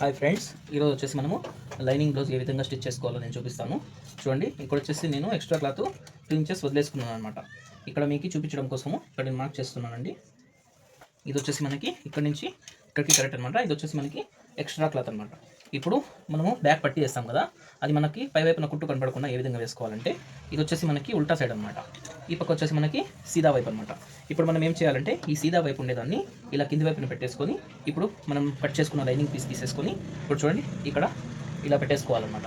Hi friends ఈరోజు వచ్చేసి మనము లైనింగ్ బ్లౌజ్ ఏ విధంగా స్టిచ్ చేసుకోవాలో నేను చూపిస్తాను. చూడండి ఇక్కడ వచ్చేసి నేను ఎక్స్ట్రా క్లాత్ టూ ఇంచెస్ వదిలేసుకున్నాను అనమాట ఇక్కడ మీకు చూపించడం కోసము ఇక్కడ నేను మార్క్ చేస్తున్నానండి. ఇది వచ్చేసి మనకి ఇక్కడ నుంచి ఇక్కడికి కరెక్ట్ అనమాట ఇది వచ్చేసి మనకి ఎక్స్ట్రా క్లాత్ అనమాట ఇప్పుడు మనము బ్యాక్ పట్టి వేస్తాం కదా అది మనకి పై వైపున కుట్టు కనపడకుండా ఏ విధంగా వేసుకోవాలంటే ఇది వచ్చేసి మనకి ఉల్టా సైడ్ అనమాట ఈ పక్క వచ్చేసి మనకి సీదా వైపు అనమాట ఇప్పుడు మనం ఏం చేయాలంటే ఈ సీదా వైపు ఉండేదాన్ని ఇలా కింది వైపున పెట్టేసుకొని ఇప్పుడు మనం కట్ చేసుకున్న లైనింగ్ పీస్ తీసేసుకొని ఇప్పుడు చూడండి ఇక్కడ ఇలా పెట్టేసుకోవాలన్నమాట.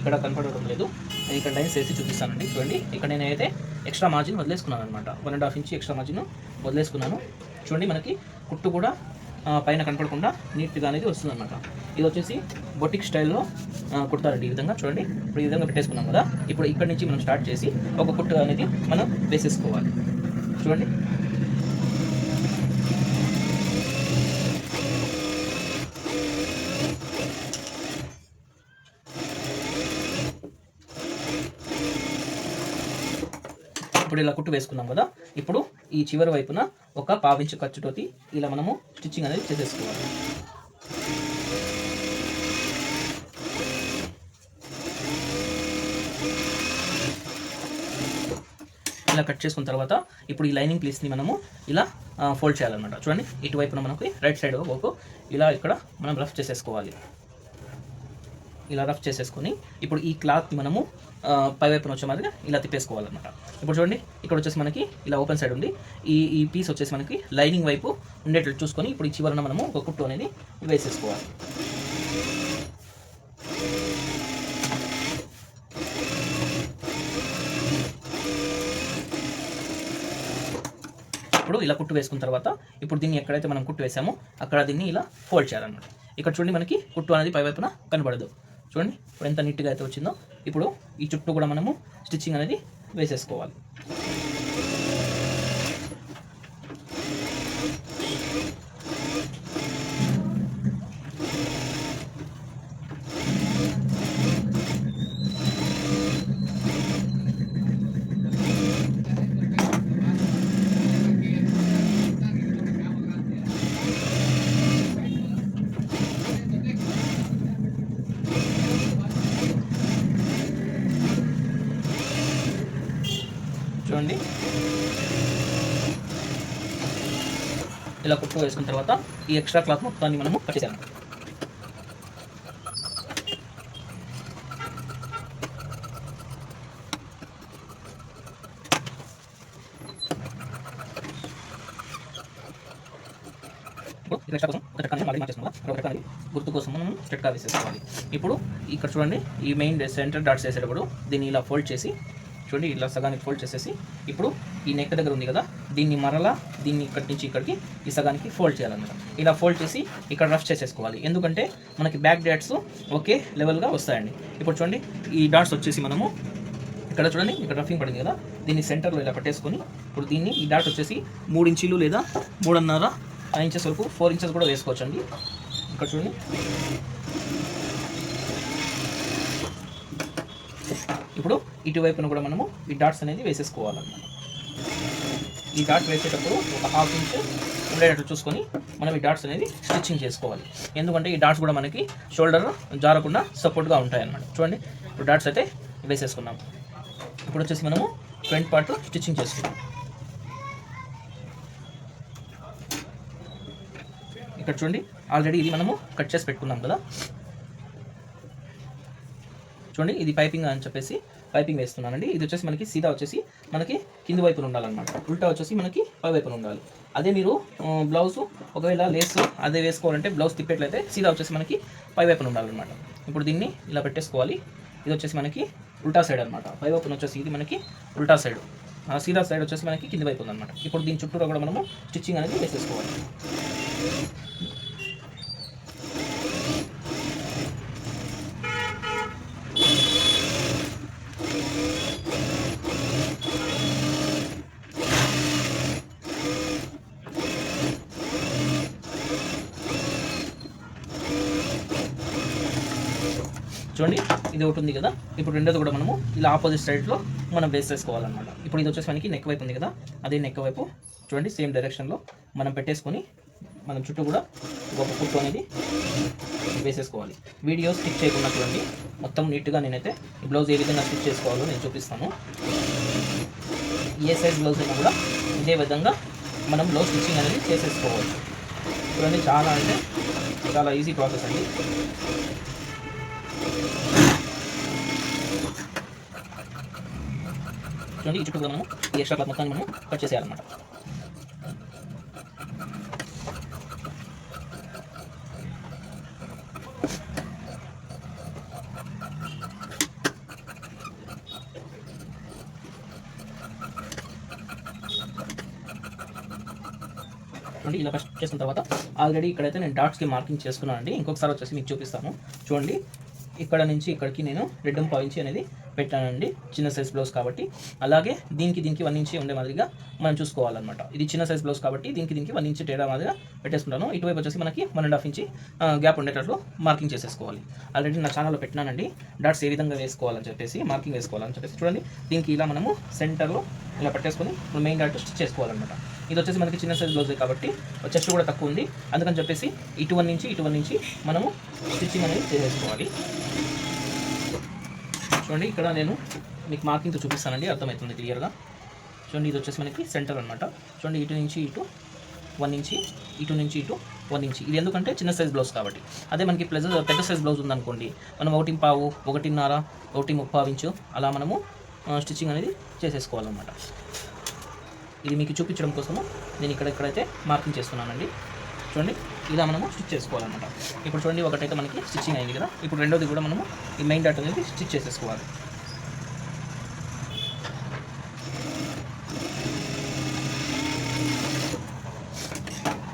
ఇక్కడ కనపడడం లేదు. నేను ఇక్కడ లైన్స్ వేసి చూపిస్తానండి. చూడండి ఇక్కడ నేనైతే ఎక్స్ట్రా మార్జిన్ వదిలేసుకున్నాను అనమాట one and half inch extra margin వదిలేసుకున్నాను. చూడండి మనకి కుట్టు కూడా పైన కనపడకుండా నీట్గా అనేది వస్తుంది అనమాట ఇది వచ్చేసి బొటిక్ స్టైల్లో కుడతారండి ఈ విధంగా. చూడండి. ఇప్పుడు ఈ విధంగా పెట్టేసుకున్నాం కదా. ఇప్పుడు ఇక్కడ నుంచి మనం స్టార్ట్ చేసి ఒక కుట్టు అనేది మనం వేసేసుకోవాలి. చూడండి. ఇప్పుడు ఇలా కుట్టు వేసుకున్నాం కదా. ఇప్పుడు ఈ చివరి వైపున ఒక పావించు ఖర్చుతోటి ఇలా మనము స్టిచ్చింగ్ అనేది చేసేసుకోవాలి. ఇలా కట్ చేసుకున్న తర్వాత ఇప్పుడు ఈ లైనింగ్ ప్లేస్ని మనము ఇలా ఫోల్డ్ చేయాలన్నమాట. చూడండి ఇటువైపున మనకి రైట్ సైడ్ ఒక ఇలా ఇక్కడ మనం రఫ్ చేసేసుకోవాలి. ఇలా రఫ్ చేసేసుకొని ఇప్పుడు ఈ క్లాత్ని మనము పై వైపున వచ్చే మాదిరిగా ఇలా తిప్పేసుకోవాలన్నమాట. ఇప్పుడు చూడండి ఇక్కడ వచ్చేసి మనకి ఇలా ఓపెన్ సైడ్ ఉంది. ఈ ఈ పీస్ వచ్చేసి మనకి లైనింగ్ వైపు ఉండేటట్టు చూసుకొని ఇప్పుడు ఈ చివరన మనము ఒక కుట్టు అనేది వేసేసుకోవాలి. ఇప్పుడు ఇలా కుట్టు వేసుకున్న తర్వాత ఇప్పుడు దీన్ని ఎక్కడైతే మనం కుట్టు వేసామో అక్కడ దీన్ని ఇలా ఫోల్డ్ చేయాలన్నమాట. ఇక్కడ చూడండి మనకి కుట్టు అనేది పై వైపున కనబడదు. చూడండి ఇప్పుడు ఎంత నీట్గా అయితే వచ్చిందో. ఇప్పుడు ఈ చుట్టూ కూడా మనము స్టిచ్చింగ్ అనేది వేసేసుకోవాలి. చూడండి ఇలా కుట్టు వేసుకున్న తర్వాత ఈ ఎక్స్ట్రా క్లాత్ మొత్తాన్ని మనము కట్ చేసాము ఇప్పుడు కోసం ఒక చట్కాన్ని మళ్ళీ మార్చేస్తున్నాం ఒక చట్కా గుర్తు కోసం మనం చట్కా వేసేసుకోవాలి. ఇప్పుడు ఇక్కడ చూడండి ఈ మెయిన్ సెంటర్ డాట్స్ వేసేటప్పుడు దీన్ని ఇలా ఫోల్డ్ చేసి చూడండి ఇలా సగానికి ఫోల్డ్ చేసేసి ఇప్పుడు ఈ నెక్ దగ్గర ఉంది కదా దీన్ని మరలా దీన్ని ఇక్కడి నుంచి ఇక్కడికి ఈ సగానికి ఫోల్డ్ చేయాలన్నమాట. ఇలా ఫోల్డ్ చేసి ఇక్కడ రఫ్ చేసేసుకోవాలి. ఎందుకంటే మనకి బ్యాక్ డాట్స్ ఒకే లెవెల్గా వస్తాయండి. ఇప్పుడు చూడండి ఈ డాట్స్ వచ్చేసి మనము ఇక్కడ చూడండి ఇక్కడ రఫింగ్ పడింది కదా దీన్ని సెంటర్లో ఇలా పట్టేసుకొని ఇప్పుడు దీన్ని ఈ డాట్ వచ్చేసి మూడు ఇంచీలు లేదా మూడున్నర ఇంచెస్ వరకు ఫోర్ ఇంచెస్ కూడా వేసుకోవచ్చండి. ఇక్కడ చూడండి. ఇప్పుడు ఇటువైపున కూడా మనము ఈ డాట్స్ అనేది వేసేసుకోవాలన్నమాట. ఈ డాట్ వేసేటప్పుడు ఒక హాఫ్ ఇంచ్ ఉండేటట్టు చూసుకొని మనం ఈ డాట్స్ అనేది స్టిచ్చింగ్ చేసుకోవాలి. ఎందుకంటే ఈ డాట్స్ కూడా మనకి షోల్డర్ జారకుండా సపోర్ట్గా ఉంటాయి అన్నమాట చూడండి ఇప్పుడు డాట్స్ అయితే వేసేసుకున్నాం. ఇప్పుడు వచ్చేసి మనము ఫ్రంట్ పార్ట్ స్టిచ్చింగ్ చేసుకున్నాం ఇక్కడ చూడండి ఆల్రెడీ ఇది మనము కట్ చేసి పెట్టుకున్నాం కదా. చూడండి ఇది పైపింగ్ అని చెప్పేసి పైపింగ్ వేస్తున్నానండి. ఇది వచ్చేసి మనకి సీదా వచ్చేసి మనకి కింది వైపున ఉండాలన్నమాట. ఉల్టా వచ్చేసి మనకి పై వైపున ఉండాలి. అదే మీరు బ్లౌజ్ ఒకవేళ లేస్ అదే వేసుకోవాలంటే బ్లౌజ్ తిప్పేట్లయితే సీదా వచ్చేసి మనకి పై వైపున ఉండాలన్నమాట. ఇప్పుడు దీన్ని ఇలా పెట్టేసుకోవాలి. ఇది వచ్చేసి మనకి ఉల్టా సైడ్ అనమాట పై వైపున వచ్చేసి ఇది మనకి ఉల్టా సైడ్. ఆ సీదా సైడ్ వచ్చేసి మనకి కింది వైపు ఉందన్నమాట. ఇప్పుడు దీని చుట్టూరా కూడా మనము స్టిచ్చింగ్ అనేది వేసేసుకోవాలి చూడండి ఇది ఒకటి ఉంది కదా. ఇప్పుడు రెండోది కూడా మనము ఇలా ఆపోజిట్ సైడ్లో మనం వేసేసుకోవాలన్నమాట ఇప్పుడు ఇది వచ్చేసి మనకి నెక్ వైపు ఉంది కదా. అదే నెక్ వైపు చూడండి సేమ్ డైరెక్షన్లో మనం పెట్టేసుకొని మనం చుట్టూ కూడా ఒక కుట్టు అనేది వేసేసుకోవాలి వీడియో స్టిచ్ చేయకుండా చూడండి. మొత్తం నీట్గా నేనైతే ఈ బ్లౌజ్ ఏ విధంగా స్టిచ్ చేసుకోవాలో నేను చూపిస్తాను. ఏ సైజ్ బ్లౌజ్ అయినా కూడా ఇదే విధంగా మనం బ్లౌజ్ స్టిచ్చింగ్ అనేది చేసేసుకోవాలి చూడండి చాలా అంటే చాలా ఈజీ ప్రాసెస్ అండి. చూడండి ఈ చుట్టూ మనము ఈ ఎక్స్ట్రా క్లాత్ మొత్తాన్ని మనం కట్ చేసేయాలన్నమాట. చూడండి ఇలా ఫస్ట్ చేసిన తర్వాత ఆల్రెడీ ఇక్కడైతే నేను డాట్స్కి మార్కింగ్ చేసుకున్నానండి. ఇంకొకసారి వచ్చేసి మీకు చూపిస్తాను. చూడండి ఇక్కడ నుంచి ఇక్కడికి నేను రెడ్ పాయించి అనేది పెట్టానండి. చిన్న సైజ్ బ్లౌజ్ కాబట్టి. అలాగే దీనికి దీనికి వన్ ఇంచి ఉండే మాదిరిగా మనం చూసుకోవాలన్నమాట. ఇది చిన్న సైజ్ బ్లౌజ్ కాబట్టి దీనికి దీనికి వన్ ఇంచి తేడా మాదిరిగా పెట్టేసుకుంటాను. ఇటువైపు వచ్చేసి మనకి one and half inch gap ఉండేటట్లు మార్కింగ్ చేసేసుకోవాలి. ఆల్రెడీ నా ఛానల్లో పెట్టినానండి. డాట్స్ ఏ విధంగా వేసుకోవాలని చెప్పేసి మార్కింగ్ వేసుకోవాలని చెప్పేసి చూడండి. దీనికి ఇలా మనము సెంటర్లో ఇలా పెట్టేసుకొని మెయిన్ డాట్ స్టిచ్ చేసుకోవాలన్నమాట. ఇది వచ్చేసి మనకి చిన్న సైజ్ బ్లౌజే కాబట్టి చెస్ట్ కూడా తక్కువ ఉంది. అందుకని చెప్పేసి ఇటు వన్ నుంచి ఇటు వన్ నుంచి మనము స్టిచ్చింగ్ అనేది చేసేసుకోవాలి. చూడండి ఇక్కడ నేను మీకు మార్కింగ్తో చూపిస్తానండి అర్థమవుతుంది క్లియర్గా చూడండి ఇది వచ్చేసి మనకి సెంటర్ అనమాట చూడండి ఇటు నుంచి ఇటు వన్ ఇంచి ఇటు నుంచి ఇటు వన్ ఇంచి ఇది ఎందుకంటే చిన్న సైజ్ బ్లౌజ్ కాబట్టి. అదే మనకి ప్లస్ పెద్ద సైజ్ బ్లౌజ్ ఉందనుకోండి మనం ఒకటి పావు ఒకటిన్నర ఒకటి ముప్పావు ఇంచు అలా మనము స్టిచ్చింగ్ అనేది చేసేసుకోవాలన్నమాట. ఇది మీకు చూపించడం కోసము నేను ఇక్కడ ఎక్కడైతే మార్కింగ్ చేస్తున్నానండి. చూడండి ఇలా మనము స్టిచ్ చేసుకోవాలన్నమాట. ఇప్పుడు చూడండి ఒకటైతే మనకి స్టిచ్చింగ్ అయింది కదా. ఇప్పుడు రెండోది కూడా మనము ఈ మెయిన్ డాట్ అనేది స్టిచ్ చేసేసుకోవాలి.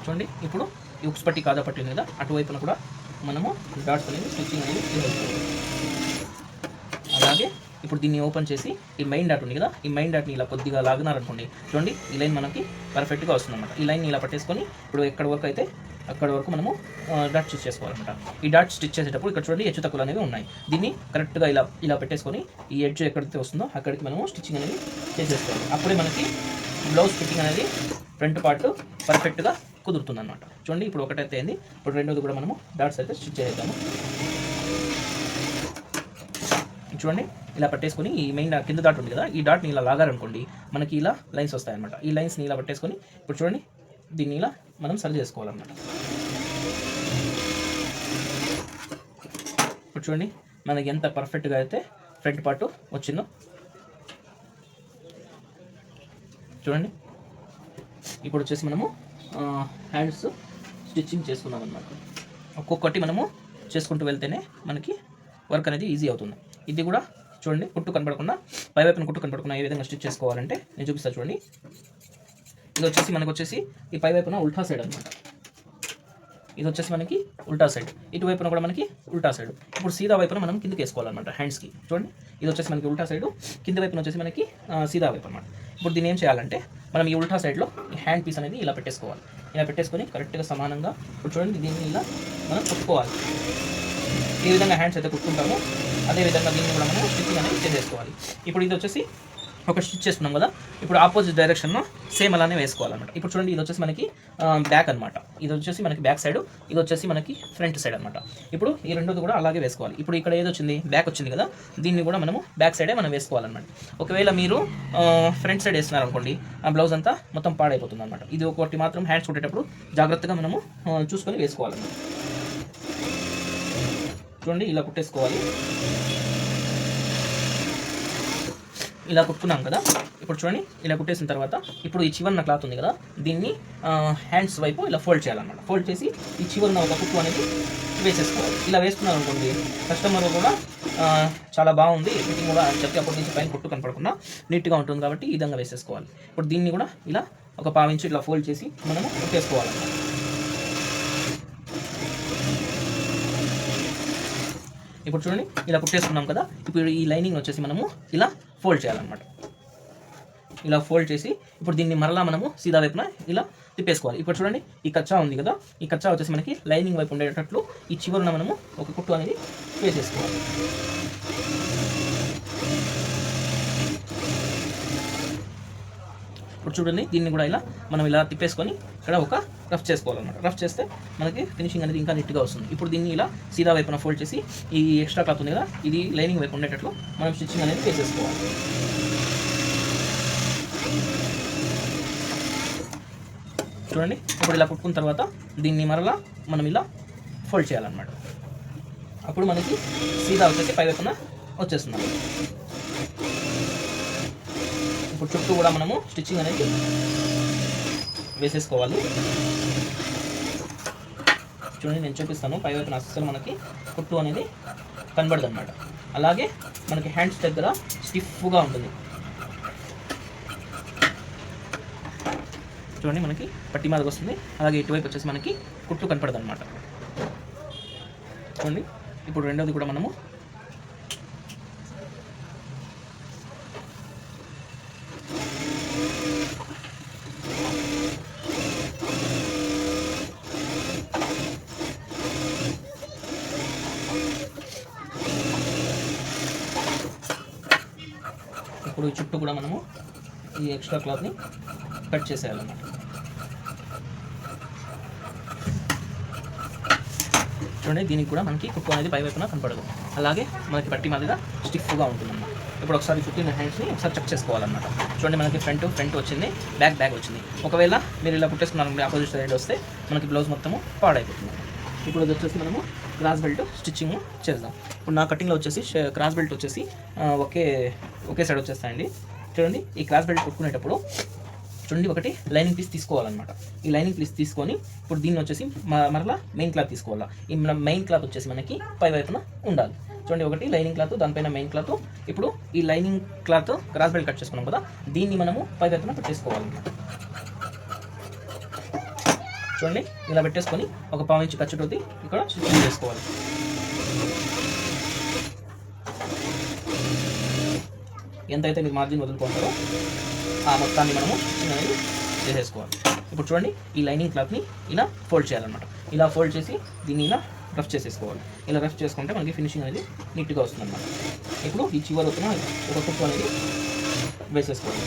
చూడండి ఇప్పుడు ఈ ఉక్స్ పట్టి కాదా పట్టింది కదా అటువైపున కూడా మనము డాట్స్ అనేది స్టిచ్చింగ్ అనేది చేసుకోవాలి ఇప్పుడు దీన్ని ఓపెన్ చేసి ఈ మెయిన్ డాట్ ఉంది కదా ఈ మెయిన్ డాట్ని ఇలా కొద్దిగా లాగినారనుకోండి చూడండి ఈ లైన్ మనకి పర్ఫెక్ట్గా వస్తుంది అనమాట ఈ లైన్ ఇలా పట్టేసుకొని ఇప్పుడు ఎక్కడ వరకు అయితే అక్కడ వరకు మనము డాట్ స్టిచ్ చేసుకోవాలన్నమాట. ఈ డాట్ స్టిచ్ చేసేటప్పుడు ఇక్కడ చూడండి హెచ్చు తక్కువలు అనేవి ఉన్నాయి. దీన్ని కరెక్ట్గా ఇలా ఇలా పెట్టేసుకొని ఈ ఎడ్జ్ ఎక్కడైతే వస్తుందో అక్కడికి మనము స్టిచ్చింగ్ అనేది చేసేసుకోవాలి. అప్పుడే మనకి బ్లౌజ్ ఫిట్టింగ్ అనేది ఫ్రంట్ పార్ట్ పర్ఫెక్ట్గా కుదురుతుంది అనమాట చూడండి ఇప్పుడు ఒకటైతే అయింది ఇప్పుడు రెండోది కూడా మనము డాట్స్ అయితే స్టిచ్ చేద్దాము చూడండి ఇలా పట్టేసుకొని ఈ మెయిన్ కింద డాట్ ఉంది కదా ఈ డాట్ని ఇలా లాగారనుకోండి మనకి ఇలా లైన్స్ వస్తాయన్నమాట. ఈ లైన్స్ని ఇలా పట్టేసుకొని ఇప్పుడు చూడండి దీన్ని ఇలా మనం సరి చేసుకోవాలన్నమాట. ఇప్పుడు చూడండి మనకి ఎంత పర్ఫెక్ట్గా అయితే ఫ్రంట్ పార్ట్ వచ్చిందో. చూడండి ఇప్పుడు వచ్చేసి మనము హ్యాండ్స్ స్టిచ్చింగ్ చేసుకుందాం అనమాట ఒక్కొక్కటి మనము చేసుకుంటూ వెళ్తేనే మనకి వర్క్ అనేది ఈజీ అవుతుంది. ఇది కూడా చూడండి కుట్టు కనపడకుండా పై వైపున కుట్టు కనపడకుండా ఏ విధంగా స్టిచ్ చేసుకోవాలంటే నేను చూపిస్తాను చూడండి. ఇది వచ్చేసి మనకు వచ్చేసి ఈ పై వైపున ఉల్టా సైడ్ అనమాట ఇది వచ్చేసి మనకి ఉల్టా సైడ్. ఇటువైపున కూడా మనకి ఉల్టా సైడ్. ఇప్పుడు సీదా వైపున మనం కిందకి వేసుకోవాలన్నమాట హ్యాండ్స్కి చూడండి ఇది వచ్చేసి మనకి ఉల్టా సైడ్ కింద వైపున వచ్చేసి మనకి సీదా వైపు అనమాట ఇప్పుడు దీన్ని ఏం చేయాలంటే మనం ఈ ఉల్టా సైడ్లో ఈ హ్యాండ్ పీస్ అనేది ఇలా పెట్టేసుకోవాలి. ఇలా పెట్టేసుకొని కరెక్ట్గా సమానంగా ఇప్పుడు చూడండి దీన్ని ఇలా మనం కుట్టుకోవాలి. ఈ విధంగా హ్యాండ్స్ అయితే కుట్టుకుంటామో. అదే విధంగా దీన్ని కూడా మనం స్టిచ్చింగ్ అనేది చేసేసుకోవాలి ఇప్పుడు ఇది వచ్చేసి ఒక స్టిచ్ చేసుకున్నాం కదా ఇప్పుడు ఆపోజిట్ డైరెక్షన్లో సేమ్ అలానే వేసుకోవాలన్నమాట. ఇప్పుడు చూడండి ఇది వచ్చేసి మనకి బ్యాక్ అనమాట ఇది వచ్చేసి మనకి బ్యాక్ సైడ్ ఇది వచ్చేసి మనకి ఫ్రంట్ సైడ్ అనమాట ఇప్పుడు ఈ రెండోది కూడా అలాగే వేసుకోవాలి. ఇప్పుడు ఇక్కడ ఏదొచ్చింది బ్యాక్ వచ్చింది కదా దీన్ని కూడా మనము బ్యాక్ సైడే మనం వేసుకోవాలన్నమాట. ఒకవేళ మీరు ఫ్రంట్ సైడ్ వేస్తున్నారనుకోండి ఆ బ్లౌజ్ అంతా మొత్తం పాడైపోతుంది అనమాట ఇది ఒకటి మాత్రం హ్యాండ్స్ కుట్టేటప్పుడు జాగ్రత్తగా మనము చూసుకొని వేసుకోవాలన్నమాట. చూడండి ఇలా కుట్టేసుకోవాలి. ఇలా కుట్టుకున్నాం కదా ఇప్పుడు చూడండి ఇలా కుట్టేసిన తర్వాత ఇప్పుడు ఈ చివరిన క్లాత్ ఉంది కదా దీన్ని హ్యాండ్స్ వైపు ఇలా ఫోల్డ్ చేయాలన్నమాట. ఫోల్డ్ చేసి ఈ చివరిన ఒక కుట్టు అనేది వేసేసుకోవాలి. ఇలా వేసుకున్నారు అనుకోండి కస్టమర్ కూడా చాలా బాగుంది. ఫిట్టింగ్ కూడా అని చెప్పి అప్పటి నుంచి పైన కుట్టు కనపడకుండా నీట్గా ఉంటుంది కాబట్టి ఈ విధంగా వేసేసుకోవాలి. ఇప్పుడు దీన్ని కూడా ఇలా ఒక పావించి ఇట్లా ఫోల్డ్ చేసి మనము కుట్టేసుకోవాలన్నమాట. ఇప్పుడు చూడండి ఇలా కుట్టేసుకున్నాం కదా ఇప్పుడు ఈ లైనింగ్ వచ్చేసి మనము ఇలా ఫోల్డ్ చేయాలన్నమాట. ఇలా ఫోల్డ్ చేసి ఇప్పుడు దీన్ని మరలా మనము సీదా వైపున ఇలా తిప్పేసుకోవాలి. ఇప్పుడు చూడండి ఈ కచ్చా ఉంది కదా ఈ కచ్చా వచ్చేసి మనకి లైనింగ్ వైపు ఉండేటట్లు ఈ చివరిన మనము ఒక కుట్టు అనేది వేసేసుకోవాలి. ఇప్పుడు చూడండి దీన్ని కూడా ఇలా మనం ఇలా తిప్పేసుకొని ఇక్కడ ఒక రఫ్ చేసుకోవాలన్నమాట. రఫ్ చేస్తే మనకి ఫినిషింగ్ అనేది ఇంకా నీట్గా వస్తుంది. ఇప్పుడు దీన్ని ఇలా సీదా వైపున ఫోల్డ్ చేసి ఈ ఎక్స్ట్రా క్లాత్ ఉంది కదా ఇది లైనింగ్ వైపు ఉండేటట్లు మనం స్టిచ్చింగ్ అనేది వేసేసుకోవాలి చూడండి ఇప్పుడు ఇలా కుట్టుకున్న తర్వాత దీన్ని మరలా మనం ఇలా ఫోల్డ్ చేయాలన్నమాట. అప్పుడు మనకి సీదా వచ్చేసి పై వైపున వచ్చేస్తుంది. ఇప్పుడు చుట్టూ కూడా మనము స్టిచ్చింగ్ అనేది వేసేసుకోవాలి. చూడండి నేను చూపిస్తాను. పై వైపున అస్సలు మనకి కుట్టు అనేది కనబడదు అనమాట అలాగే మనకి హ్యాండ్స్ దగ్గర స్టిఫ్గా ఉంటుంది. చూడండి మనకి పట్టి మాదిరి వస్తుంది. అలాగే ఇటువైపు వచ్చేసి మనకి కుట్టు కనపడదు అనమాట చూడండి ఇప్పుడు రెండోది కూడా మనము ఇప్పుడు ఈ చుట్టూ కూడా మనము ఈ ఎక్స్ట్రా క్లాత్ని కట్ చేసేయాలన్నమాట చూడండి దీనికి కూడా మనకి కుట్టు అనేది పై వైపున కనపడదు. అలాగే మనకి పట్టి మాదిరిగా స్టిఫ్గా ఉంటుందన్నమాట. ఇప్పుడు ఒకసారి చుట్టిన హ్యాండ్స్ని ఒకసారి చెక్ చేసుకోవాలన్నమాట. చూడండి మనకి ఫ్రంట్ ఫ్రంట్ వచ్చింది బ్యాక్ బ్యాక్ వచ్చింది. ఒకవేళ మీరు ఇలా కుట్టేసుకున్నారు ఆపోజిట్ సైడ్ వస్తే మనకి బ్లౌజ్ మొత్తము పాడైపోతుంది. ఇప్పుడు అది వచ్చేసి మనము క్రాస్ బెల్ట్ స్టిచ్చింగ్ చేద్దాం. ఇప్పుడు నా కటింగ్లో వచ్చేసి క్రాస్ బెల్ట్ వచ్చేసి ఒకే ఒకే సైడ్ వచ్చేస్తాయండి. చూడండి ఈ క్రాస్ బెల్ట్ కుట్టుకునేటప్పుడు చూడండి ఒకటి లైనింగ్ పీస్ తీసుకోవాలన్నమాట. ఈ లైనింగ్ పీస్ తీసుకొని ఇప్పుడు దీన్ని వచ్చేసి మరలా మెయిన్ క్లాత్ తీసుకోవాలా. ఈ మెయిన్ క్లాత్ వచ్చేసి మనకి పై వైపున ఉండాలి. చూడండి ఒకటి లైనింగ్ క్లాత్ దానిపైన మెయిన్ క్లాత్ ఇప్పుడు ఈ lining cloth cross belt cut చేసుకున్నాం కదా దీన్ని మనము పై వైపున పెట్టేసుకోవాలన్నమాట. చూడండి ఇలా పెట్టేసుకొని ఒక పావు ఇంచు ఖర్చుతోటి ఇక్కడ చేసుకోవాలి. ఎంతైతే మీరు మార్జిన్ వదులుకుంటారో ఆ మొత్తాన్ని మనము అనేది చేసేసుకోవాలి. ఇప్పుడు చూడండి ఈ లైనింగ్ క్లాత్ని ఇలా ఫోల్డ్ చేయాలన్నమాట. ఇలా ఫోల్డ్ చేసి దీన్ని ఇలా రఫ్ చేసేసుకోవాలి. ఇలా రఫ్ చేసుకుంటే మనకి ఫినిషింగ్ అనేది నీట్గా వస్తుంది అన్నమాట ఇప్పుడు ఈ చివరి వచ్చిన ఒక కుట్టు అనేది వేసేసుకోవాలి.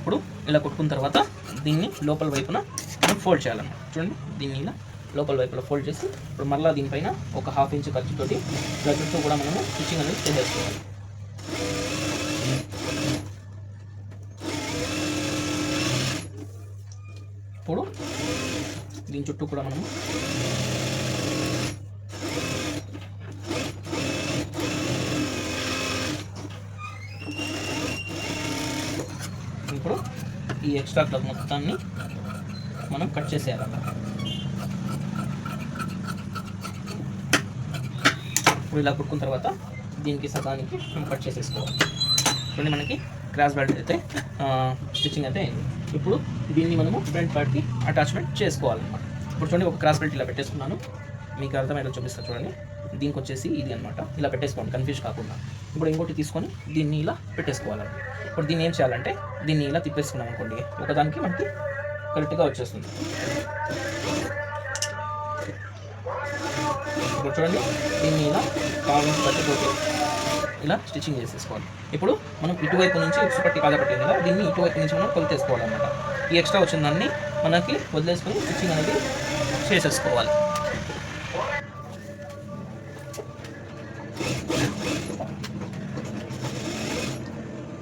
ఇప్పుడు ఇలా కొట్టుకున్న తర్వాత దీన్ని లోపల వైపున ఫోల్డ్ చేయాలన్నమాట. చూడండి దీన్ని ఇలా లోపల వైపులో ఫోల్డ్ చేసి ఇప్పుడు మళ్ళీ దీనిపైన ఒక హాఫ్ ఇంచ్ ఖర్చుతోటి ఇలా కూడా మనము స్టిచ్చింగ్ అనేది చేసేసుకోవాలి. ఇప్పుడు దీని చుట్టూ కూడా మనము ఇప్పుడు ఈ ఎక్స్ట్రా క్లబ్ మొత్తాన్ని మనం కట్ చేసేయాలన్నమాట. ఇప్పుడు ఇలా కుట్టుకున్న తర్వాత దీనికి సగానికి మనం కట్ చేసేసుకోవాలి. చూడండి మనకి క్రాస్ బెల్ట్ అయితే స్టిచ్చింగ్ అయితే అయింది. ఇప్పుడు దీన్ని మనము ఫ్రంట్ పార్ట్కి అటాచ్మెంట్ చేసుకోవాలన్నమాట ఇప్పుడు చూడండి ఒక క్రాస్ బెల్ట్ ఇలా పెట్టేసుకున్నాను. మీకు అర్థమయ్యేలా చూపిస్తా చూడండి. దీనికి వచ్చేసి ఇది అనమాట ఇలా పెట్టేసుకోండి కన్ఫ్యూజ్ కాకుండా. ఇప్పుడు ఇంకోటి తీసుకొని దీన్ని ఇలా పెట్టేసుకోవాలండి. ఇప్పుడు దీన్ని ఏం చేయాలంటే దీన్ని ఇలా తిప్పేసుకున్నాం అనుకోండి ఒకదానికి మనకి కరెక్ట్గా వచ్చేస్తుంది. ఇప్పుడు చూడండి. దీన్ని ఇలా కావాలని పట్టుకోవచ్చు ఇలా స్టిచ్చింగ్ చేసేసుకోవాలి. ఇప్పుడు మనం ఇటువైపు నుంచి ఉక్సు పట్టి కాదా పట్టి కదా దీన్ని ఇటువైపు నుంచి మనం కొలితేసుకోవాలన్నమాట. ఈ ఎక్స్ట్రా వచ్చిన దాన్ని మనకి వదిలేసుకొని స్టిచ్చింగ్ అనేది చేసేసుకోవాలి.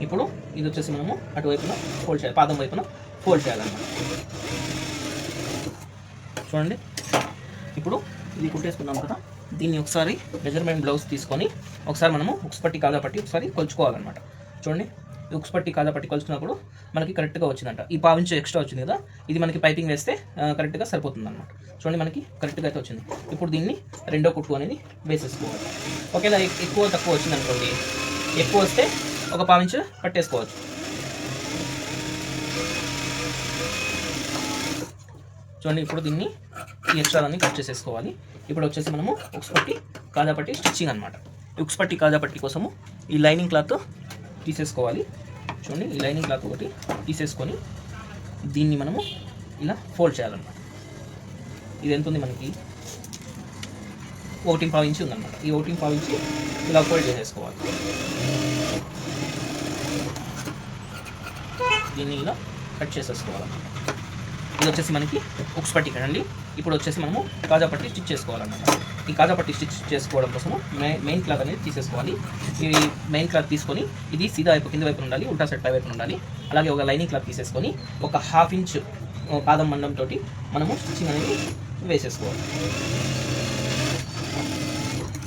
ఇప్పుడు ఇది వచ్చేసి మనము అటువైపున ఫోల్డ్ చేయాలి. పాదం వైపున ఫోల్డ్ చేయాలన్నమాట. చూడండి. ఇప్పుడు ఇది కుట్టేసుకున్నాం కదా దీన్ని ఒకసారి మెజర్మెంట్ బ్లౌజ్ తీసుకొని ఒకసారి మనము ఉక్స్ పట్టి కాదా పట్టి ఒకసారి కొలుచుకోవాలన్నమాట. చూడండి ఉక్స్ పట్టి కాదా పట్టి కొలుచుకున్నప్పుడు మనకి కరెక్ట్గా వచ్చిందంట. ఈ పావించు ఎక్స్ట్రా వచ్చింది కదా ఇది మనకి పైపింగ్ వేస్తే కరెక్ట్గా సరిపోతుంది అనమాట చూడండి మనకి కరెక్ట్గా అయితే వచ్చింది. ఇప్పుడు దీన్ని రెండో కుట్టు అనేది వేసేసుకోవాలి. ఒకవేళ ఎక్కువ తక్కువ వచ్చింది అనుకోండి ఎక్కువ వస్తే ఒక పావించు పట్టేసుకోవచ్చు చూడండి ఇప్పుడు దీన్ని ఈ ఎక్స్ట్రా కట్ చేసేసుకోవాలి. ఇప్పుడు వచ్చేసి మనము ఉక్స్ పట్టి కాజాపట్టి స్టిచ్చింగ్ అనమాట ఉక్స్ పట్టి కాజాపట్టి కోసము ఈ లైనింగ్ క్లాత్ తీసేసుకోవాలి. చూడండి ఈ లైనింగ్ క్లాత్ ఒకటి తీసేసుకొని దీన్ని మనము ఇలా ఫోల్డ్ చేయాలన్నమాట. ఇది ఎంత ఉంది మనకి? ఒకటి పావు ఇంచి ఉందన్నమాట. ఈ ఒకటి పావు ఇంచి ఇలా ఫోల్డ్ చేసేసుకోవాలి. దీన్ని ఇలా కట్ చేసేసుకోవాలి. ఇది వచ్చేసి మనకి ఉక్స్ పట్టి కదండి ఇప్పుడు వచ్చేసి మనము కాజా పట్టి స్టిచ్ చేసుకోవాలన్నమాట. ఈ కాజా పట్టి స్టిచ్ చేసుకోవడం కోసము మెయిన్ మెయిన్ క్లాత్ అనేది తీసేసుకోవాలి. ఈ మెయిన్ క్లాత్ తీసుకొని ఇది సీదా వైపు కింద వైపు ఉండాలి ఉల్టా సెట్ వైపు ఉండాలి. అలాగే ఒక లైనింగ్ క్లాత్ తీసేసుకొని ఒక హాఫ్ ఇంచ్ పాదం మండంతో తోటి మనము స్టిచ్చింగ్ అనేది వేసేసుకోవాలి.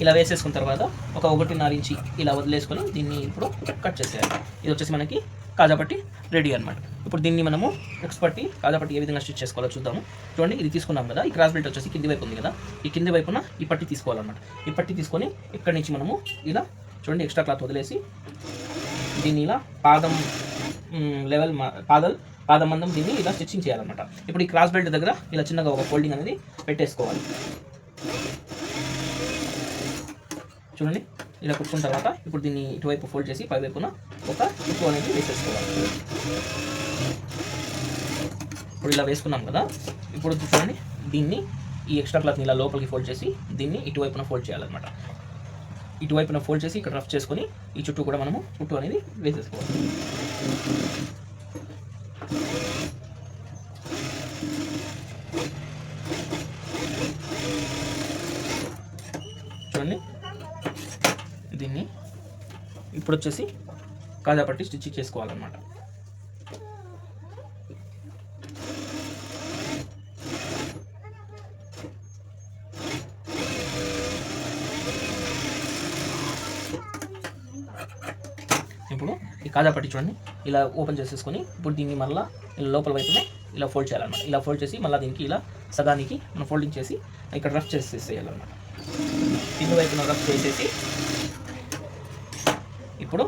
ఇలా వేసేసుకున్న తర్వాత ఒక ఒకటిన్నర ఇంచి ఇలా వదిలేసుకొని దీన్ని ఇప్పుడు కట్ చేసేయాలి. ఇది వచ్చేసి మనకి కాజాపట్టి రెడీ అనమాట ఇప్పుడు దీన్ని మనము ఉక్స్ కాజాపట్టి ఏ విధంగా స్టిచ్ చేసుకోవాలో చూద్దాము. చూడండి ఇది తీసుకున్నాం కదా. ఈ క్రాస్ బెల్ట్ వచ్చేసి కింది వైపు ఉంది కదా. ఈ కింది వైపున ఈ పట్టి తీసుకోవాలన్నమాట. ఈ పట్టి తీసుకొని ఇక్కడి నుంచి మనము ఇలా చూడండి ఎక్స్ట్రా క్లాత్ వదిలేసి దీన్ని ఇలా పాదం లెవెల్ మా- పాదల్ పాదం మందం దీన్ని ఇలా స్టిచ్చింగ్ చేయాలన్నమాట. ఇప్పుడు ఈ క్రాస్ బెల్ట్ దగ్గర ఇలా చిన్నగా ఒక ఫోల్డింగ్ అనేది పెట్టేసుకోవాలి. చూడండి ఇలా కుట్టుకున్న తర్వాత ఇప్పుడు దీన్ని ఇటువైపు ఫోల్డ్ చేసి పైవైపున ఒక కుట్టు అనేది వేసేసుకోవాలి. ఇప్పుడు ఇలా వేసుకున్నాం కదా ఇప్పుడు చూడండి దీన్ని ఈ ఎక్స్ట్రా క్లాత్ని ఇలా లోపలికి ఫోల్డ్ చేసి దీన్ని ఇటువైపున ఫోల్డ్ చేయాలన్నమాట. ఇటువైపున ఫోల్డ్ చేసి ఇక్కడ రఫ్ చేసుకొని ఈ చుట్టూ కూడా మనము కుట్టు అనేది వేసేసుకోవాలి చూడండి దీన్ని ఇప్పుడు వచ్చేసి కాజా పట్టి స్టిచ్ చేసుకోవాలన్నమాట. ఇప్పుడు ఈ కాజా పట్టి చూడండి ఇలా ఓపెన్ చేసేసుకొని ఇప్పుడు దీన్ని మళ్ళీ ఇలా లోపల వైపునే ఇలా ఫోల్డ్ చేయాలన్నమాట. ఇలా ఫోల్డ్ చేసి మళ్ళీ దీనికి ఇలా సగానికి మనం ఫోల్డింగ్ చేసి ఇక్కడ రఫ్ చేసేసేయాలన్నమాట. కింద వైపున రఫ్ చేసేసి ఇప్పుడు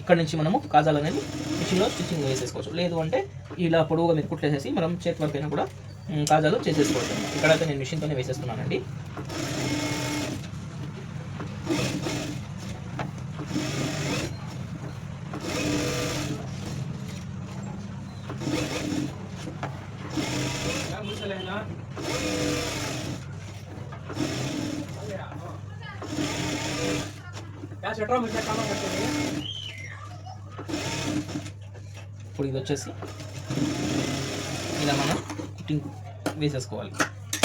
ఇక్కడ నుంచి మనము కాజాలు అనేది మిషన్లో స్టిచ్చింగ్ వేసేసుకోవచ్చు. లేదు అంటే ఇలా పొడవుగా మీరు కుట్లేసేసి మనం చేతి వరకు అయినా కూడా కాజాలు చేసేసుకోవచ్చు. ఇక్కడ ఇక్కడైతే నేను మిషన్తోనే వేసేస్తున్నానండి. ఇప్పుడు ఇది వచ్చేసి ఇలా మనం కుట్టింగ్ వేసేసుకోవాలి.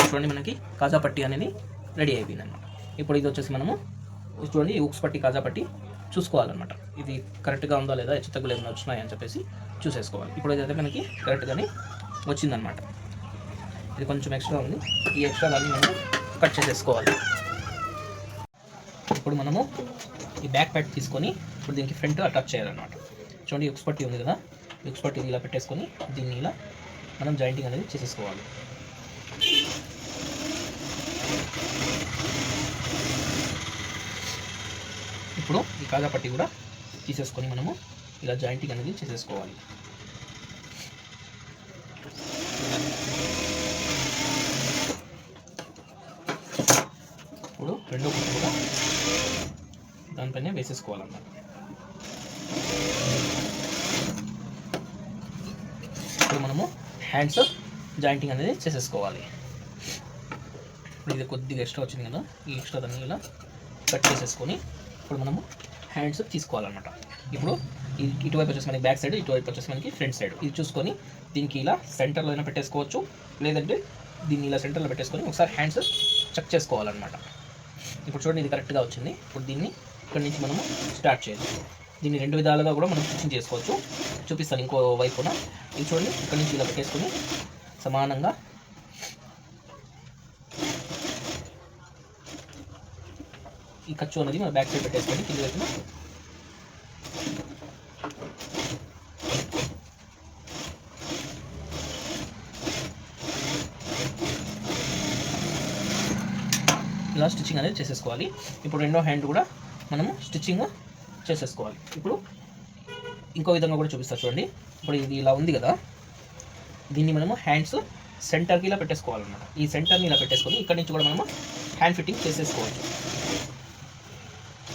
చూడండి మనకి కాజా పట్టి అనేది రెడీ అయిపోయింది అనమాట ఇప్పుడు ఇది వచ్చేసి మనము చూడండి ఈ ఉక్స్ పట్టి కాజా పట్టి చూసుకోవాలన్నమాట. ఇది కరెక్ట్గా ఉందా లేదా హెచ్చు తగ్గులు ఏమైనా వచ్చినాయని చెప్పేసి చూసేసుకోవాలి. ఇప్పుడు ఇదైతే మనకి కరెక్ట్గానే వచ్చిందనమాట ఇది కొంచెం ఎక్స్ట్రా ఉంది. ఈ ఎక్స్ట్రా దాన్ని మనం కట్ చేసేసుకోవాలి. ఇప్పుడు మనము ఈ బ్యాక్ ప్యాడ్ తీసుకొని ఇప్పుడు దీనికి ఫ్రంట్ అటాచ్ చేయాలన్నమాట. చూడండి ఉక్స్ పట్టి ఉంది కదా? ఉక్స్ పట్టిని ఇలా పెట్టేసుకొని దీన్ని ఇలా మనం జాయింటింగ్ అనేది చేసేసుకోవాలి. ఇప్పుడు ఈ కాజా పట్టి కూడా తీసేసుకొని మనము ఇలా జాయింటింగ్ అనేది చేసేసుకోవాలి ఇప్పుడు రెండో కుట్టు కూడా వెంటనే వేసేసుకోవాలన్నమాట. ఇప్పుడు మనము హ్యాండ్స్ జాయింటింగ్ అనేది చేసేసుకోవాలి. ఇప్పుడు ఇది కొద్దిగా ఎక్స్ట్రా వచ్చింది కదా ఈ ఎక్స్ట్రా దాన్ని ఇలా కట్ చేసేసుకొని ఇప్పుడు మనము హ్యాండ్స్ తీసుకోవాలన్నమాట. ఇప్పుడు ఇటువైపు వచ్చేసి మనకి బ్యాక్ సైడ్ ఇటువైపు వచ్చేసి మనకి ఫ్రంట్ సైడ్ ఇది చూసుకొని దీనికి ఇలా సెంటర్లో అయినా పెట్టేసుకోవచ్చు లేదంటే దీన్ని ఇలా సెంటర్లో పెట్టేసుకొని ఒకసారి హ్యాండ్స్ చెక్ చేసుకోవాలన్నమాట. ఇప్పుడు చూడండి ఇది కరెక్ట్గా వచ్చింది. ఇప్పుడు దీన్ని ఇక్కడ నుంచి మనము స్టార్ట్ చేయాలి. దీన్ని రెండు విధాలుగా కూడా మనం స్టిచ్చింగ్ చేసుకోవచ్చు. చూపిస్తాను ఇంకో వైపున. ఇది చూడండి ఇక్కడ నుంచి ఇలా పెట్టేసుకుని సమానంగా ఈ ఖర్చు అనేది మనం బ్యాక్ సైడ్ పెట్టేసుకొని కింద వైపున ఇలా స్టిచ్చింగ్ అనేది చేసేసుకోవాలి. ఇప్పుడు రెండో హ్యాండ్ కూడా మనము స్టిచ్చింగ్ చేసేసుకోవాలి. ఇప్పుడు ఇంకో విధంగా కూడా చూపిస్తా చూడండి. ఇప్పుడు ఇది ఇలా ఉంది కదా. దీన్ని మనము హ్యాండ్స్ సెంటర్కి ఇలా పెట్టేసుకోవాలన్నమాట. ఈ సెంటర్ని ఇలా పెట్టేసుకొని ఇక్కడ నుంచి కూడా మనము హ్యాండ్ ఫిట్టింగ్ చేసేసుకోవచ్చు.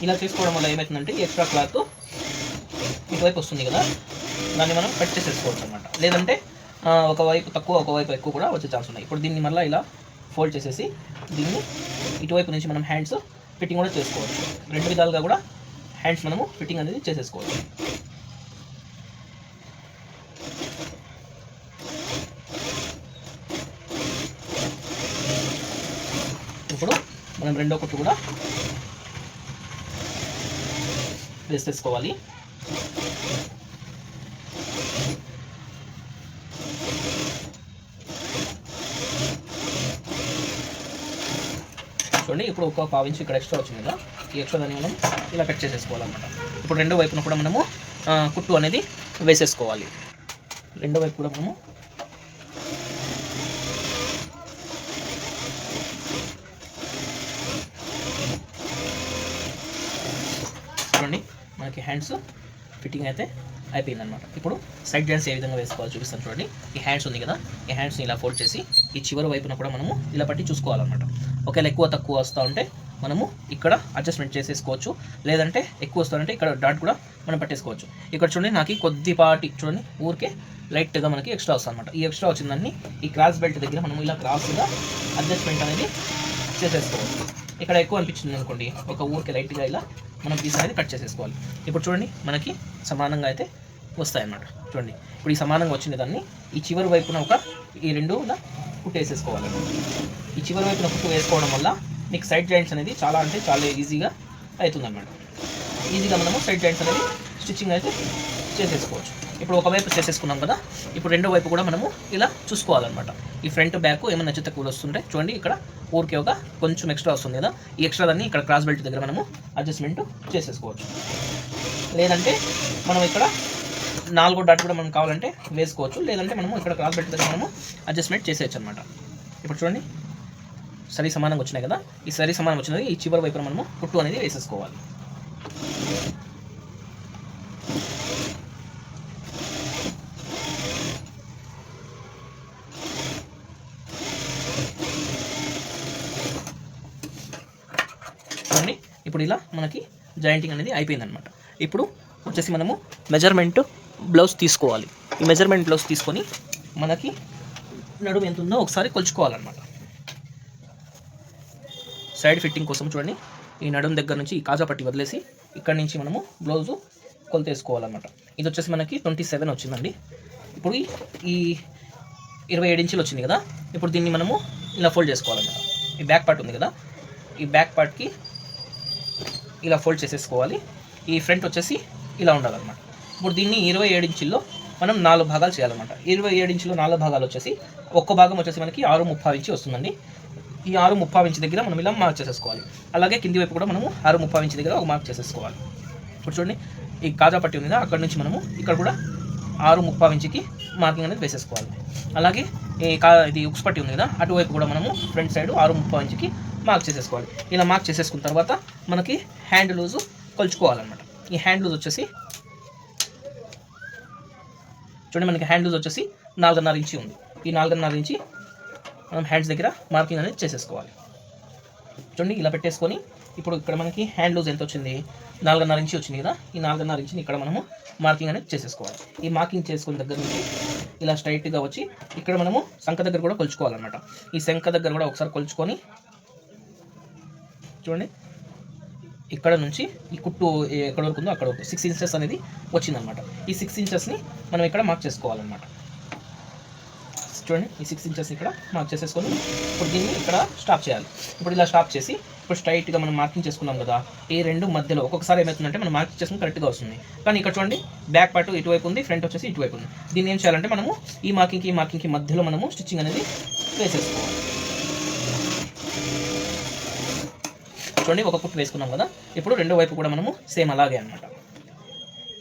ఇలా చేసుకోవడం వల్ల ఏమవుతుందంటే ఎక్స్ట్రా క్లాత్ ఇటువైపు వస్తుంది కదా. దాన్ని మనం కట్ చేసేసుకోవచ్చు అనమాట లేదంటే ఒకవైపు తక్కువ ఒకవైపు ఎక్కువ కూడా వచ్చే ఛాన్స్ ఉన్నాయి. ఇప్పుడు దీన్ని మళ్ళీ ఇలా ఫోల్డ్ చేసేసి దీన్ని ఇటువైపు నుంచి మనం హ్యాండ్స్ ఫిట్టింగ్ కూడా చేసుకోవచ్చు. రెండు విధాలుగా కూడా హ్యాండ్స్ మనము ఫిట్టింగ్ అనేది చేసేసుకోవచ్చు. ఇప్పుడు మనం రెండో కొట్టు కూడా వేసేసుకోవాలి. చూడండి ఇప్పుడు ఒక పావు ఇంచు ఇక్కడ ఎక్స్ట్రా వచ్చింది కదా. ఈ ఎక్స్ట్రా దాన్ని మనం ఇలా కట్ చేసేసుకోవాలన్నమాట. ఇప్పుడు రెండో వైపున కూడా మనము కుట్టు అనేది వేసేసుకోవాలి. రెండో వైపు కూడా మనము చూడండి మనకి హ్యాండ్స్ ఫిట్టింగ్ అయితే అయిపోయిందనమాట ఇప్పుడు సైడ్ జాయింట్స్ ఏ విధంగా వేసుకోవాలి చూపిస్తాను చూడండి. ఈ హ్యాండ్స్ ఉంది కదా. ఈ హ్యాండ్స్ని ఇలా ఫోల్డ్ చేసి ఈ చివరి వైపున కూడా మనము ఇలా పట్టి చూసుకోవాలన్నమాట. ఒకవేళ ఎక్కువ తక్కువ వస్తూ ఉంటే మనము ఇక్కడ అడ్జస్ట్మెంట్ చేసేసుకోవచ్చు. లేదంటే ఎక్కువ వస్తుందంటే ఇక్కడ డాట్ కూడా మనం పట్టేసుకోవచ్చు. ఇక్కడ చూడండి నాకు కొద్దిపాటి చూడండి ఊరికే లైట్గా మనకి ఎక్స్ట్రా వస్తుంది అనమాట ఈ ఎక్స్ట్రా వచ్చిందాన్ని ఈ క్రాస్ బెల్ట్ దగ్గర మనం ఇలా క్రాస్గా అడ్జస్ట్మెంట్ అనేది చేసేసుకోవచ్చు. ఇక్కడ ఎక్కువ అనిపించింది అనుకోండి ఒక ఊరికి లైట్గా ఇలా మనం పీస్ అనేది కట్ చేసేసుకోవాలి. ఇప్పుడు చూడండి మనకి సమానంగా అయితే వస్తాయన్నమాట. చూడండి ఇప్పుడు ఈ సమానంగా వచ్చిన దాన్ని ఈ చివరి వైపున ఒక ఈ రెండు ఇలా కుట్టేసేసుకోవాలి ఈ చివరి వైపున కుట్టు వేసుకోవడం వల్ల మీకు సైడ్ జాయింట్స్ అనేది చాలా అంటే చాలా ఈజీగా అవుతుందన్నమాట. ఈజీగా మనము సైడ్ జాయింట్స్ అనేది స్టిచ్చింగ్ అయితే చేసేసుకోవచ్చు. ఇప్పుడు ఒకవైపు చేసేసుకున్నాం కదా ఇప్పుడు రెండో వైపు కూడా మనము ఇలా చూసుకోవాలన్నమాట. ఈ ఫ్రంట్ బ్యాక్ ఏమైనా నచ్చితే కూల్ వస్తుంటే చూడండి ఇక్కడ ఊరికే ఒక కొంచెం ఎక్స్ట్రా వస్తుంది కదా. ఈ ఎక్స్ట్రా దాన్ని ఇక్కడ క్రాస్ బెల్ట్ దగ్గర మనము అడ్జస్ట్మెంట్ చేసేసుకోవచ్చు. లేదంటే మనం ఇక్కడ నాలుగో డాట్ కూడా మనం కావాలంటే వేసుకోవచ్చు. లేదంటే మనము ఇక్కడ క్రాస్ బెల్ట్ దగ్గర మనము అడ్జస్ట్మెంట్ చేసేయచ్చు అనమాట ఇప్పుడు చూడండి. సరి సమానంగా వచ్చినాయి కదా. ఈ సరి సమానం వచ్చినది ఈ చివరి వైపున మనము కుట్టు అనేది వేసేసుకోవాలి. చూడండి. ఇప్పుడు ఇలా మనకి జాయింటింగ్ అనేది అయిపోయిందనమాట ఇప్పుడు వచ్చేసి మనము మెజర్మెంట్ బ్లౌజ్ తీసుకోవాలి. ఈ మెజర్మెంట్ బ్లౌజ్ తీసుకొని మనకి నడుము ఎంత ఉందో ఒకసారి కొలుచుకోవాలన్నమాట. సైడ్ ఫిట్టింగ్ కోసం చూడండి. ఈ నడుము దగ్గర నుంచి ఈ కాజా పట్టి వదిలేసి ఇక్కడ నుంచి మనము బ్లౌజు కొలతేసుకోవాలన్నమాట. ఇది వచ్చేసి మనకి ట్వంటీ సెవెన్ వచ్చిందండి. ఇప్పుడు ఈ- ఈ ఇరవై ఏడు ఇంచులు వచ్చింది కదా? ఇప్పుడు దీన్ని మనము ఇలా ఫోల్డ్ చేసుకోవాలన్నమాట. ఈ బ్యాక్ పార్ట్ ఉంది కదా? ఈ బ్యాక్ పార్ట్కి ఇలా ఫోల్డ్ చేసేసుకోవాలి. ఈ ఫ్రంట్ వచ్చేసి ఇలా ఉండాలన్నమాట. ఇప్పుడు దీన్ని ఇరవై ఏడు ఇంచుల్లో మనం నాలుగు భాగాలు చేయాలన్నమాట. ఇరవై ఏడు ఇంచులో నాలుగు భాగాలు వచ్చేసి ఒక్క భాగం వచ్చేసి మనకి ఆరు ముప్పై ఇంచి వస్తుందండి. ఈ ఆరు ముప్పై ఇంచి దగ్గర మనం ఇలా మార్క్ చేసేసుకోవాలి. అలాగే కింది వైపు కూడా మనము ఆరు ముప్పై ఇంచి దగ్గర ఒక మార్క్ చేసేసుకోవాలి. ఇప్పుడు చూడండి ఈ కాజా పట్టి ఉంది అక్కడ నుంచి మనము ఇక్కడ కూడా ఆరు ముప్పై ఇంచుకి మార్కింగ్ అనేది వేసేసుకోవాలి. అలాగే ఈ కా ఇది ఉక్స్ పట్టి ఉంది కదా అటువైపు కూడా మనము ఫ్రంట్ సైడ్ ఆరు ముప్పై ఇంచుకి మార్క్ చేసేసుకోవాలి. ఇలా మార్క్ చేసేసుకున్న తర్వాత మనకి హ్యాండ్ లూజు కొలుచుకోవాలన్నమాట. ఈ హ్యాండ్ లూజ్ వచ్చేసి చూడండి మనకి హ్యాండ్ లూజ్ వచ్చేసి నాలుగున్నర ఇంచి ఉంది. ఈ నాలుగున్నర ఇంచి మనం హ్యాండ్స్ దగ్గర మార్కింగ్ అనేది చేసేసుకోవాలి. చూడండి ఇలా పెట్టేసుకొని ఇప్పుడు ఇక్కడ మనకి హ్యాండ్ లూజ్ ఎంత వచ్చింది? నాలుగున్నర ఇంచి వచ్చింది కదా? ఈ నాలుగున్నర ఇంచిని ఇక్కడ మనము మార్కింగ్ అనేది చేసేసుకోవాలి. ఈ మార్కింగ్ చేసుకున్న దగ్గర నుంచి ఇలా స్ట్రైట్గా వచ్చి ఇక్కడ మనము శంఖ దగ్గర కూడా కొలుచుకోవాలన్నమాట. ఈ శంఖ దగ్గర కూడా ఒకసారి కొలుచుకొని చూడండి ఇక్కడ నుంచి ఈ కుట్టు ఎక్కడ వరకు ఉందో అక్కడ వరకు. సిక్స్ ఇంచెస్ అనేది వచ్చిందనమాట ఈ సిక్స్ ఇంచెస్ని మనం ఇక్కడ మార్క్ చేసుకోవాలన్నమాట. చూడండి ఈ సిక్స్ ఇంచెస్ ఇక్కడ మార్క్ చేసేసుకొని ఇప్పుడు దీన్ని ఇక్కడ స్టాప్ చేయాలి. ఇప్పుడు ఇలా స్టాప్ చేసి ఇప్పుడు స్ట్రైట్గా మనం మార్కింగ్ చేసుకున్నాం కదా ఈ రెండు మధ్యలో ఒక్కొక్కసారి ఏమవుతుందంటే మనం మార్కింగ్ చేసుకుని కరెక్ట్గా వస్తుంది. కానీ ఇక్కడ చూడండి బ్యాక్ పార్ట్ ఇటువైపు ఉంది ఫ్రంట్ వచ్చేసి ఇటువైపు ఉంది. దీన్ని ఏం చేయాలంటే మనము ఈ మార్కింగ్కి ఈ మార్కింగ్కి మధ్యలో మనము స్టిచ్చింగ్ అనేది వేసేసుకోవాలి. చూడండి ఒక కుట్టు వేసుకున్నాం కదా. ఇప్పుడు రెండో వైపు కూడా మనము సేమ్ అలాగే అన్నమాట.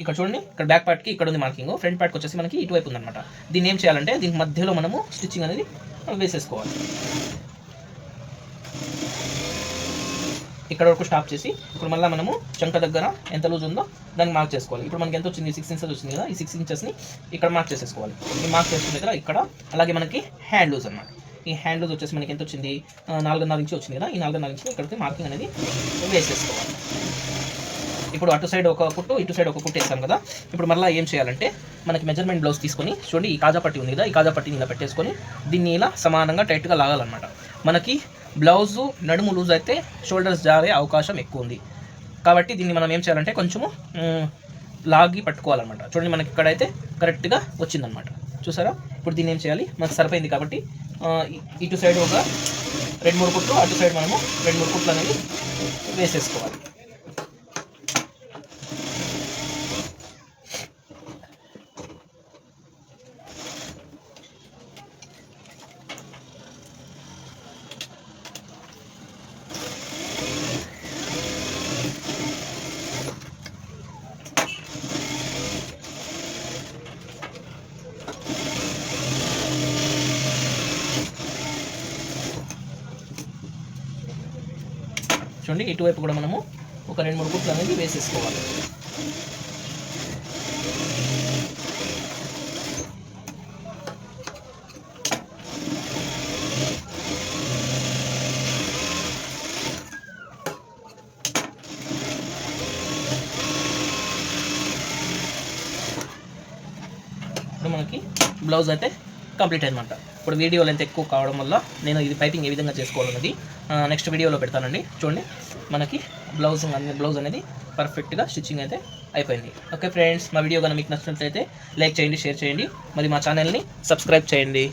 ఇక్కడ చూడండి ఇక్కడ బ్యాక్ పార్ట్కి ఇక్కడ ఉంది మార్కింగ్ ఫ్రంట్ పార్ట్కి వచ్చేసి మనకి ఇటువైపు ఉందన్నమాట. దీన్ని ఏం చేయాలంటే దీని మధ్యలో మనము స్టిచ్చింగ్ అనేది వేసేసుకోవాలి. ఇక్కడ వరకు స్టాప్ చేసి ఇప్పుడు మళ్ళీ మనము చంక దగ్గర ఎంత లూజ్ ఉందో దాన్ని మార్క్ చేసుకోవాలి. ఇప్పుడు మనకి ఎంత వచ్చింది? సిక్స్ ఇంచెస్ వచ్చింది కదా. ఈ సిక్స్ ఇంచెస్ని ఇక్కడ మార్క్ చేసేసుకోవాలి. ఈ మార్క్ చేసుకున్న దగ్గర ఇక్కడ అలాగే మనకి హ్యాండ్ లూజ్ అన్నమాట. ఈ హ్యాండ్ లూజ్ వచ్చేసి మనకి ఎంత వచ్చింది? నాలుగున్నర ఇంచు వచ్చింది కదా? ఈ నాలుగున్నర ఇంచు ఇక్కడికి మార్కింగ్ అనేది వేసేసుకోవాలి. ఇప్పుడు అటు సైడ్ ఒక కుట్టు ఇటు సైడ్ ఒక కుట్టు వేస్తాం కదా? ఇప్పుడు మళ్ళీ ఏం చేయాలంటే మనకి మెజర్మెంట్ బ్లౌజ్ తీసుకొని చూడండి ఈ కాజా పట్టి ఉంది కదా? ఈ కాజా పట్టిని ఇలా పెట్టేసుకొని దీన్ని ఇలా సమానంగా టైట్గా లాగాలన్నమాట. మనకి బ్లౌజు నడుము లూజ్ అయితే షోల్డర్స్ జారే అవకాశం ఎక్కువ ఉంది. కాబట్టి దీన్ని మనం ఏం చేయాలంటే కొంచెము లాగి పట్టుకోవాలన్నమాట. చూడండి మనకి ఇక్కడైతే కరెక్ట్గా వచ్చిందనమాట చూసారా? ఇప్పుడు దీన్ని ఏం చేయాలి? మనకు సరిపోయింది కాబట్టి ఇటు సైడ్ ఒక రెండు మూడు కుట్లు అటు సైడ్ మనము రెండు మూడు కుట్లు అనేది వేసేసుకోవాలి. చూడండి ఇటువైపు కూడా మనము ఒక రెండు మూడు గుట్లు అనేది వేసేసుకోవాలి. ఇప్పుడు మనకి బ్లౌజ్ అయితే కంప్లీట్ అనమాట ఇప్పుడు వీడియో లెంత్ ఎక్కువ కావడం వల్ల నేను ఇది పైపింగ్ ఏ విధంగా చేసుకోవాలన్నది నెక్స్ట్ వీడియోలో పెడతానండి. చూడండి మనకి బ్లౌజ్ అనేది బ్లౌజ్ అనేది పర్ఫెక్ట్గా స్టిచ్చింగ్ అయితే అయిపోయింది. ఓకే ఫ్రెండ్స్ మా వీడియో కనుక మీకు నచ్చినట్లయితే లైక్ చేయండి షేర్ చేయండి. మరి మా ఛానల్ని సబ్స్క్రైబ్ చేయండి.